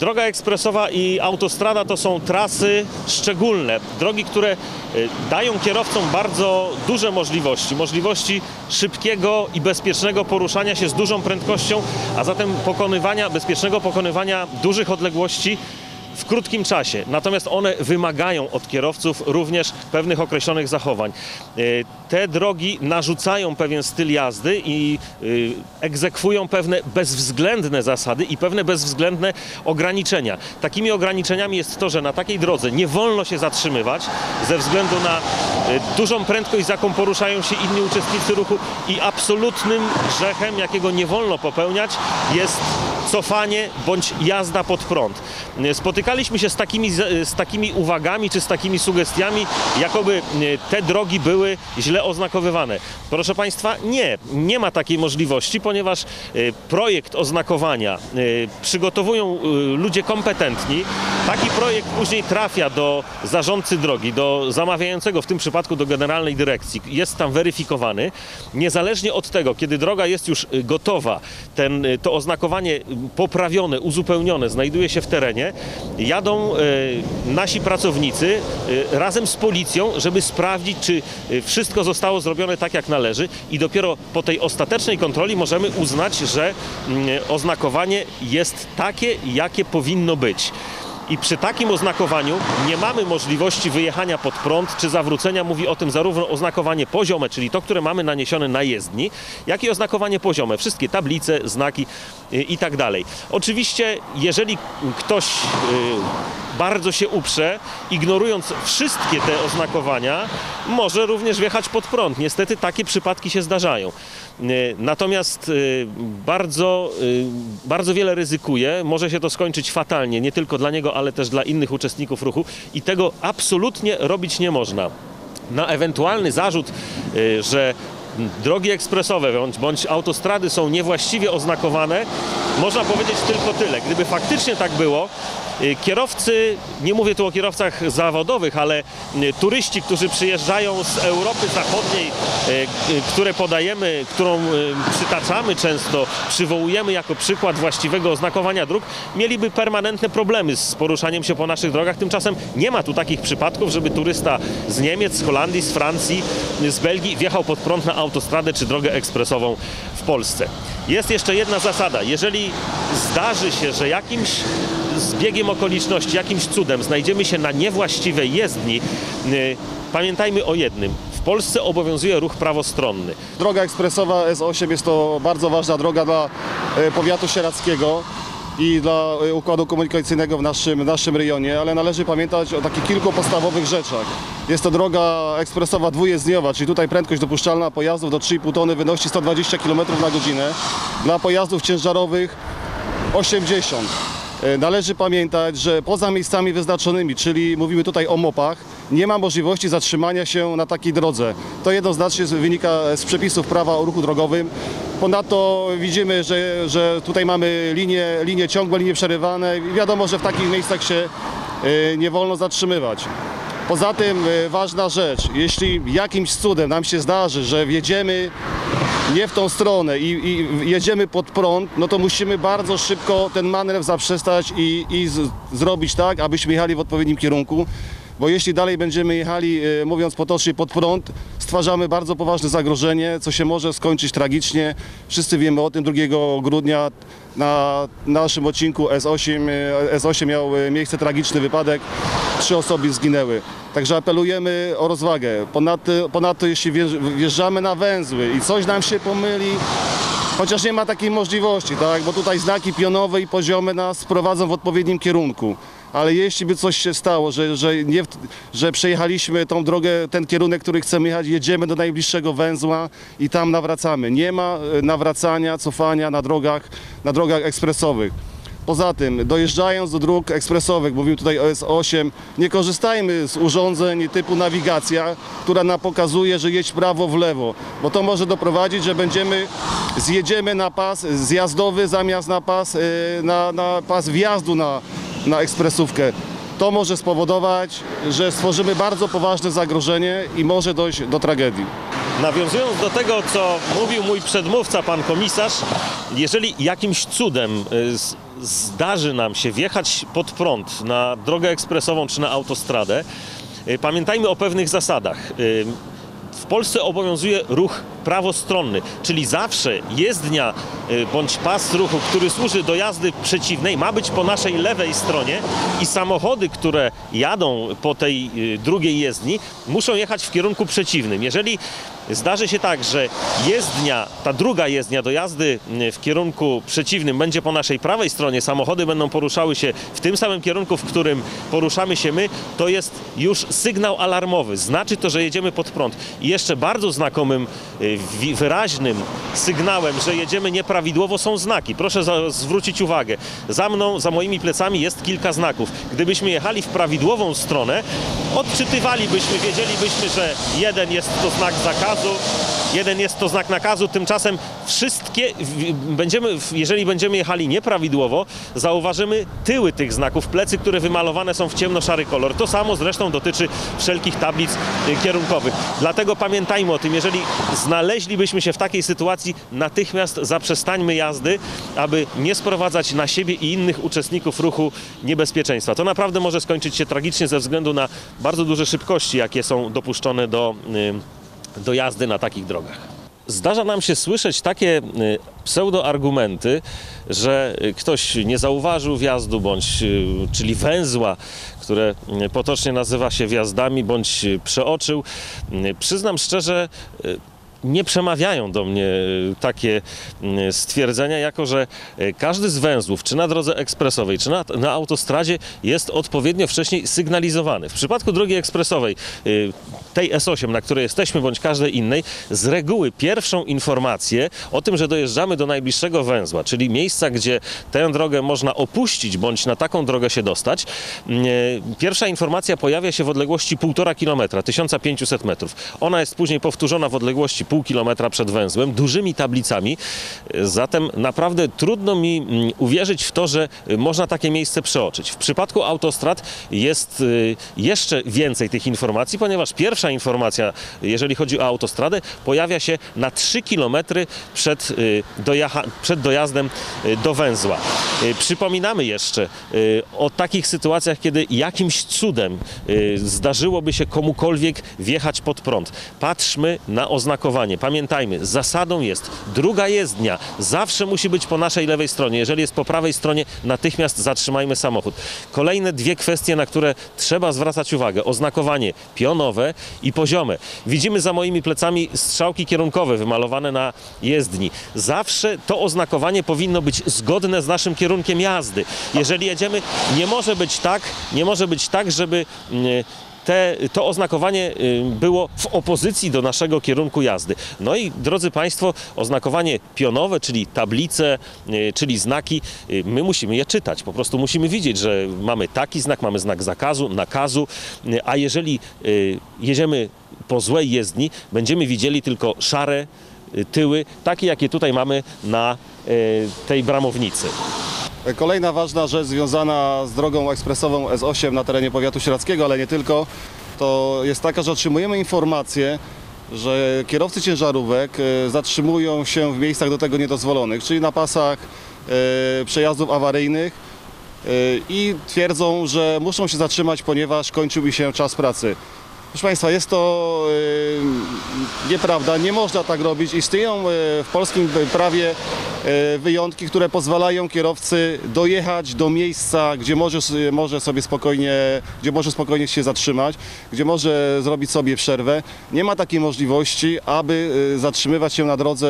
Droga ekspresowa i autostrada to są trasy szczególne, drogi, które y, dają kierowcom bardzo duże możliwości, możliwości szybkiego i bezpiecznego poruszania się z dużą prędkością, a zatem pokonywania, bezpiecznego pokonywania dużych odległości w krótkim czasie. Natomiast one wymagają od kierowców również pewnych określonych zachowań. Y, Te drogi narzucają pewien styl jazdy i y, egzekwują pewne bezwzględne zasady i pewne bezwzględne ograniczenia. Takimi ograniczeniami jest to, że na takiej drodze nie wolno się zatrzymywać ze względu na y, dużą prędkość, z jaką poruszają się inni uczestnicy ruchu i absolutnym grzechem, jakiego nie wolno popełniać, jest cofanie bądź jazda pod prąd. Spotykaliśmy się z takimi, z takimi uwagami czy z takimi sugestiami, jakoby e, te drogi były źle oznakowywane. Proszę Państwa, nie, nie ma takiej możliwości, ponieważ e, projekt oznakowania e, przygotowują e, ludzie kompetentni. Taki projekt później trafia do zarządcy drogi, do zamawiającego, w tym przypadku do generalnej dyrekcji. Jest tam weryfikowany. Niezależnie od tego, kiedy droga jest już gotowa, ten, to oznakowanie poprawione, uzupełnione znajduje się w terenie, jadą y, nasi pracownicy y, razem z policją, żeby sprawdzić, czy y, wszystko zostało zrobione tak, jak należy i dopiero po tej ostatecznej kontroli możemy uznać, że mm, oznakowanie jest takie, jakie powinno być. I przy takim oznakowaniu nie mamy możliwości wyjechania pod prąd czy zawrócenia. Mówi o tym zarówno oznakowanie poziome, czyli to, które mamy naniesione na jezdni, jak i oznakowanie poziome. Wszystkie tablice, znaki y, i tak dalej. Oczywiście, jeżeli ktoś y, bardzo się uprze, ignorując wszystkie te oznakowania, może również wjechać pod prąd. Niestety takie przypadki się zdarzają. Y, Natomiast y, bardzo, y, bardzo wiele ryzykuje. Może się to skończyć fatalnie, nie tylko dla niego, ale też dla innych uczestników ruchu i tego absolutnie robić nie można. Na ewentualny zarzut, że drogi ekspresowe bądź, bądź autostrady są niewłaściwie oznakowane, można powiedzieć tylko tyle. Gdyby faktycznie tak było, kierowcy, nie mówię tu o kierowcach zawodowych, ale y, turyści, którzy przyjeżdżają z Europy Zachodniej, y, y, które podajemy, którą y, przytaczamy często, przywołujemy jako przykład właściwego oznakowania dróg, mieliby permanentne problemy z poruszaniem się po naszych drogach. Tymczasem nie ma tu takich przypadków, żeby turysta z Niemiec, z Holandii, z Francji, z Belgii wjechał pod prąd na autostradę czy drogę ekspresową w Polsce. Jest jeszcze jedna zasada. Jeżeli zdarzy się, że jakimś zbiegiem okoliczności, jakimś cudem znajdziemy się na niewłaściwej jezdni, y, pamiętajmy o jednym. W Polsce obowiązuje ruch prawostronny. Droga ekspresowa S8 jest to bardzo ważna droga dla e, powiatu sieradzkiego i dla e, układu komunikacyjnego w naszym, naszym rejonie, ale należy pamiętać o takich kilku podstawowych rzeczach. Jest to droga ekspresowa dwujezdniowa, czyli tutaj prędkość dopuszczalna pojazdów do 3,5 tony wynosi 120 km na godzinę. Dla pojazdów ciężarowych 80. E, Należy pamiętać, że poza miejscami wyznaczonymi, czyli mówimy tutaj o mopach, nie ma możliwości zatrzymania się na takiej drodze. To jednoznacznie wynika z przepisów prawa o ruchu drogowym. Ponadto widzimy, że, że tutaj mamy linie, linie ciągłe, linie przerywane i wiadomo, że w takich miejscach się e, nie wolno zatrzymywać. Poza tym e, ważna rzecz, jeśli jakimś cudem nam się zdarzy, że wjedziemy nie w tą stronę i, i jedziemy pod prąd, no to musimy bardzo szybko ten manewr zaprzestać i, i z, zrobić tak, abyśmy jechali w odpowiednim kierunku. Bo jeśli dalej będziemy jechali, e, mówiąc potocznie, pod prąd, stwarzamy bardzo poważne zagrożenie, co się może skończyć tragicznie. Wszyscy wiemy o tym 2 grudnia na naszym odcinku S8, e, S8 miał e, miejsce tragiczny wypadek, trzy osoby zginęły. Także apelujemy o rozwagę. Ponadto, ponadto jeśli wjeżdż- wjeżdżamy na węzły i coś nam się pomyli, chociaż nie ma takiej możliwości, tak? bo tutaj znaki pionowe i poziome nas prowadzą w odpowiednim kierunku. Ale jeśli by coś się stało, że, że, nie, że przejechaliśmy tą drogę, ten kierunek, który chcemy jechać, jedziemy do najbliższego węzła i tam nawracamy. Nie ma e, nawracania, cofania na drogach, na drogach ekspresowych. Poza tym, dojeżdżając do dróg ekspresowych, mówimy tutaj o S8, nie korzystajmy z urządzeń typu nawigacja, która nam pokazuje, że jedź prawo, w lewo, bo to może doprowadzić, że będziemy, zjedziemy na pas zjazdowy zamiast na pas, y, na, na pas wjazdu na, na ekspresówkę. To może spowodować, że stworzymy bardzo poważne zagrożenie i może dojść do tragedii. Nawiązując do tego, co mówił mój przedmówca, pan komisarz, jeżeli jakimś cudem y, zdarzy nam się wjechać pod prąd na drogę ekspresową czy na autostradę, y, pamiętajmy o pewnych zasadach. Y, W Polsce obowiązuje ruch prawostronny, czyli zawsze jezdnia y, bądź pas ruchu, który służy do jazdy przeciwnej, ma być po naszej lewej stronie i samochody, które jadą po tej drugiej jezdni, muszą jechać w kierunku przeciwnym. Jeżeli zdarzy się tak, że jezdnia, ta druga jezdnia do jazdy y, w kierunku przeciwnym będzie po naszej prawej stronie, samochody będą poruszały się w tym samym kierunku, w którym poruszamy się my, to jest już sygnał alarmowy. Znaczy to, że jedziemy pod prąd. I jeszcze bardzo znakomym, y, wyraźnym sygnałem, że jedziemy nieprawidłowo są znaki. Proszę zwrócić uwagę. Za mną, za moimi plecami jest kilka znaków. Gdybyśmy jechali w prawidłową stronę, odczytywalibyśmy, wiedzielibyśmy, że jeden jest to znak zakazu, jeden jest to znak nakazu, tymczasem wszystkie, będziemy, jeżeli będziemy jechali nieprawidłowo, zauważymy tyły tych znaków, plecy, które wymalowane są w ciemnoszary kolor. To samo zresztą dotyczy wszelkich tablic y, kierunkowych. Dlatego pamiętajmy o tym, jeżeli znaleźlibyśmy się w takiej sytuacji, natychmiast zaprzestańmy jazdy, aby nie sprowadzać na siebie i innych uczestników ruchu niebezpieczeństwa. To naprawdę może skończyć się tragicznie ze względu na bardzo duże szybkości, jakie są dopuszczone do, y, do jazdy na takich drogach. Zdarza nam się słyszeć takie y, pseudoargumenty, że y, ktoś nie zauważył wjazdu, bądź, y, czyli węzła, które potocznie nazywa się wjazdami, bądź przeoczył. Przyznam szczerze, nie przemawiają do mnie y, takie y, stwierdzenia, jako że y, każdy z węzłów, czy na drodze ekspresowej, czy na, na autostradzie, jest odpowiednio wcześniej sygnalizowany. W przypadku drogi ekspresowej, y, tej S8, na której jesteśmy, bądź każdej innej, z reguły pierwszą informację o tym, że dojeżdżamy do najbliższego węzła, czyli miejsca, gdzie tę drogę można opuścić, bądź na taką drogę się dostać, y, pierwsza informacja pojawia się w odległości 1,5 km, 1500 metrów. Ona jest później powtórzona w odległości pół kilometra przed węzłem, dużymi tablicami. Zatem naprawdę trudno mi mm, uwierzyć w to, że y, można takie miejsce przeoczyć. W przypadku autostrad jest y, jeszcze więcej tych informacji, ponieważ pierwsza informacja, jeżeli chodzi o autostradę, pojawia się na 3 km przed, y, dojacha, przed dojazdem do węzła. Przypominamy jeszcze o takich sytuacjach, kiedy jakimś cudem zdarzyłoby się komukolwiek wjechać pod prąd. Patrzmy na oznakowanie. Pamiętajmy, zasadą jest druga jezdnia zawsze musi być po naszej lewej stronie. Jeżeli jest po prawej stronie, natychmiast zatrzymajmy samochód. Kolejne dwie kwestie, na które trzeba zwracać uwagę. Oznakowanie pionowe i poziome. Widzimy za moimi plecami strzałki kierunkowe wymalowane na jezdni. Zawsze to oznakowanie powinno być zgodne z naszym kierunkiem jazdy. Jeżeli jedziemy, nie może być tak, nie może być tak, żeby mm, te, to oznakowanie y, było w opozycji do naszego kierunku jazdy. No i drodzy Państwo, oznakowanie pionowe, czyli tablice, y, czyli znaki, y, my musimy je czytać. Po prostu musimy widzieć, że mamy taki znak, mamy znak zakazu, nakazu, a jeżeli jedziemy po złej jezdni, będziemy widzieli tylko szare tyły, takie jakie tutaj mamy na tej bramownicy. Kolejna ważna rzecz związana z drogą ekspresową S8 na terenie powiatu sieradzkiego, ale nie tylko, to jest taka, że otrzymujemy informację, że kierowcy ciężarówek e, zatrzymują się w miejscach do tego niedozwolonych, czyli na pasach e, przejazdów awaryjnych e, i twierdzą, że muszą się zatrzymać, ponieważ kończył mi się czas pracy. Proszę Państwa, jest to e, nieprawda, nie można tak robić. Istnieją e, w polskim prawie e, wyjątki, które pozwalają kierowcy dojechać do miejsca, gdzie może, może sobie spokojnie, gdzie może spokojnie się zatrzymać, gdzie może zrobić sobie przerwę. Nie ma takiej możliwości, aby e, zatrzymywać się na drodze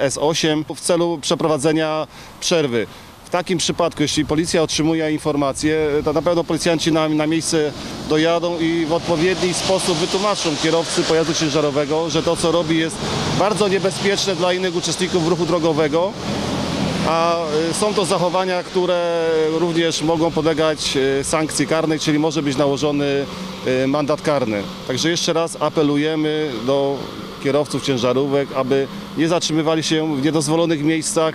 e, S8 w celu przeprowadzenia przerwy. W takim przypadku, jeśli policja otrzymuje informację, to na pewno policjanci na, na miejsce dojadą i w odpowiedni sposób wytłumaczą kierowcy pojazdu ciężarowego, że to co robi jest bardzo niebezpieczne dla innych uczestników ruchu drogowego, a y, są to zachowania, które również mogą podlegać y, sankcji karnej, czyli może być nałożony mandat karny. Także jeszcze raz apelujemy do kierowców ciężarówek, aby nie zatrzymywali się w niedozwolonych miejscach,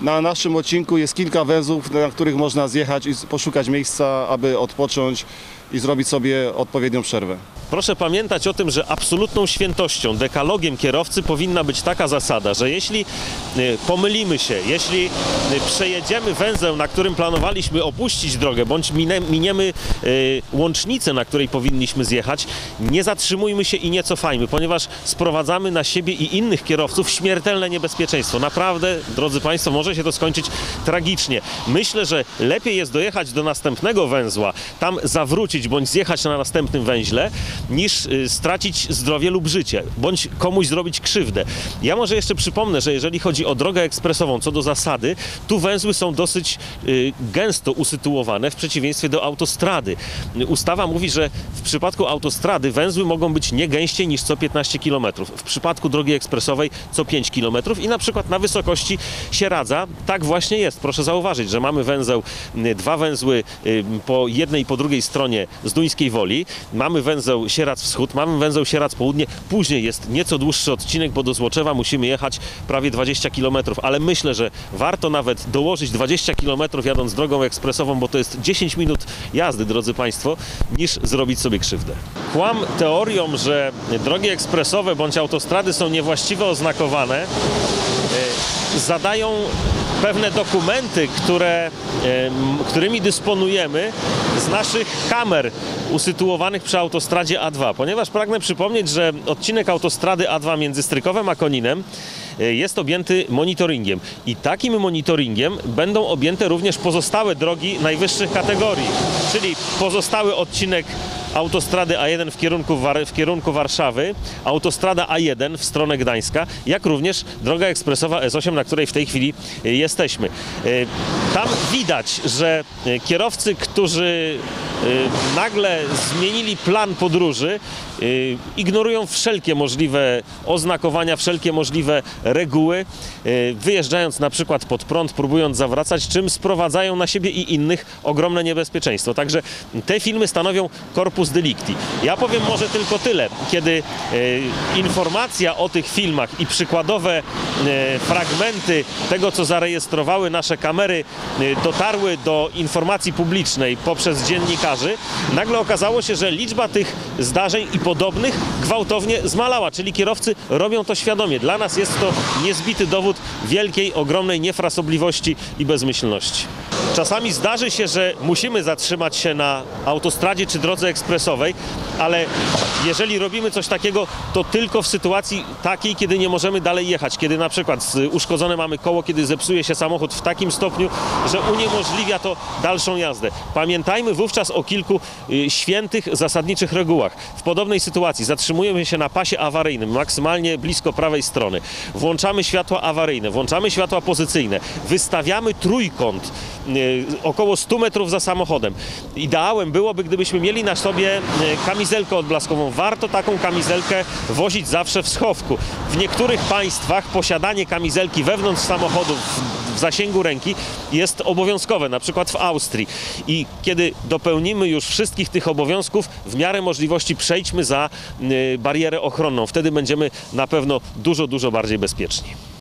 Na naszym odcinku jest kilka węzłów, na których można zjechać i poszukać miejsca, aby odpocząć i zrobić sobie odpowiednią przerwę. Proszę pamiętać o tym, że absolutną świętością, dekalogiem kierowcy powinna być taka zasada, że jeśli y, pomylimy się, jeśli y, przejedziemy węzeł, na którym planowaliśmy opuścić drogę, bądź miniemy y, łącznicę, na której powinniśmy zjechać, nie zatrzymujmy się i nie cofajmy, ponieważ sprowadzamy na siebie i innych kierowców śmiertelne niebezpieczeństwo. Naprawdę, drodzy Państwo, może się to skończyć tragicznie. Myślę, że lepiej jest dojechać do następnego węzła, tam zawrócić bądź zjechać na następnym węźle, niż y, stracić zdrowie lub życie, bądź komuś zrobić krzywdę. Ja może jeszcze przypomnę, że jeżeli chodzi o drogę ekspresową, co do zasady, tu węzły są dosyć y, gęsto usytuowane w przeciwieństwie do autostrady. Ustawa mówi, że w przypadku autostrady węzły mogą być nie gęściej niż co 15 km. W przypadku drogi ekspresowej co 5 km i na przykład na wysokości Sieradza tak właśnie jest. Proszę zauważyć, że mamy węzeł, y, dwa węzły po jednej i po drugiej stronie z Duńskiej Woli. Mamy węzeł Sieradz Wschód, mamy węzeł Sieradz Południe. Później jest nieco dłuższy odcinek, bo do Złoczewa musimy jechać prawie 20 km, ale myślę, że warto nawet dołożyć 20 km jadąc drogą ekspresową, bo to jest 10 minut jazdy, drodzy Państwo, niż zrobić sobie krzywdę. Kłam teorią, że drogi ekspresowe bądź autostrady są niewłaściwie oznakowane, e, zadają pewne dokumenty, które, którymi dysponujemy z naszych kamer usytuowanych przy autostradzie A2, ponieważ pragnę przypomnieć, że odcinek autostrady A2 między Strykowem a Koninem e, jest objęty monitoringiem. I takim monitoringiem będą objęte również pozostałe drogi najwyższych kategorii, czyli pozostały odcinek autostrady A1 w kierunku, w kierunku Warszawy, autostrada A1 w stronę Gdańska, jak również droga ekspresowa S8, na której w tej chwili e, jesteśmy. E, Tam widać, że e, kierowcy, którzy nagle zmienili plan podróży, e, ignorują wszelkie możliwe oznakowania, wszelkie możliwe reguły, e, wyjeżdżając na przykład pod prąd, próbując zawracać, czym sprowadzają na siebie i innych ogromne niebezpieczeństwo. Także te filmy stanowią korpus delicti. Ja powiem może tylko tyle, kiedy informacja o tych filmach i przykładowe fragmenty tego, co zarejestrowały nasze kamery, dotarły do informacji publicznej poprzez dziennikarzy, nagle okazało się, że liczba tych zdarzeń i podobnych gwałtownie zmalała, czyli kierowcy robią to świadomie. Dla nas jest to niezbity dowód wielkiej, ogromnej niefrasobliwości i bezmyślności. Czasami zdarzy się, że musimy zatrzymać się na autostradzie czy drodze ekspresowej, ale jeżeli robimy coś takiego, to tylko w sytuacji takiej, kiedy nie możemy dalej jechać, kiedy na przykład z- uszkodzone mamy koło, kiedy zepsuje się samochód w takim stopniu, że uniemożliwia to dalszą jazdę. Pamiętajmy wówczas o kilku y, świętych, zasadniczych regułach. W podobnej sytuacji zatrzymujemy się na pasie awaryjnym, maksymalnie blisko prawej strony. Włączamy światła awaryjne, włączamy światła pozycyjne, wystawiamy trójkąt y, około 100 metrów za samochodem. Ideałem byłoby, gdybyśmy mieli na sobie y, kamizelkę odblaskową. Warto taką kamizelkę wozić zawsze w schowku. W niektórych państwach posiadanie kamizelki wewnątrz samochodu w, w zasięgu ręki jest obowiązkowe, na przykład w Austrii. I kiedy dopełnimy już wszystkich tych obowiązków, w miarę możliwości przejdźmy za y, barierę ochronną. Wtedy będziemy na pewno dużo, dużo bardziej bezpieczni.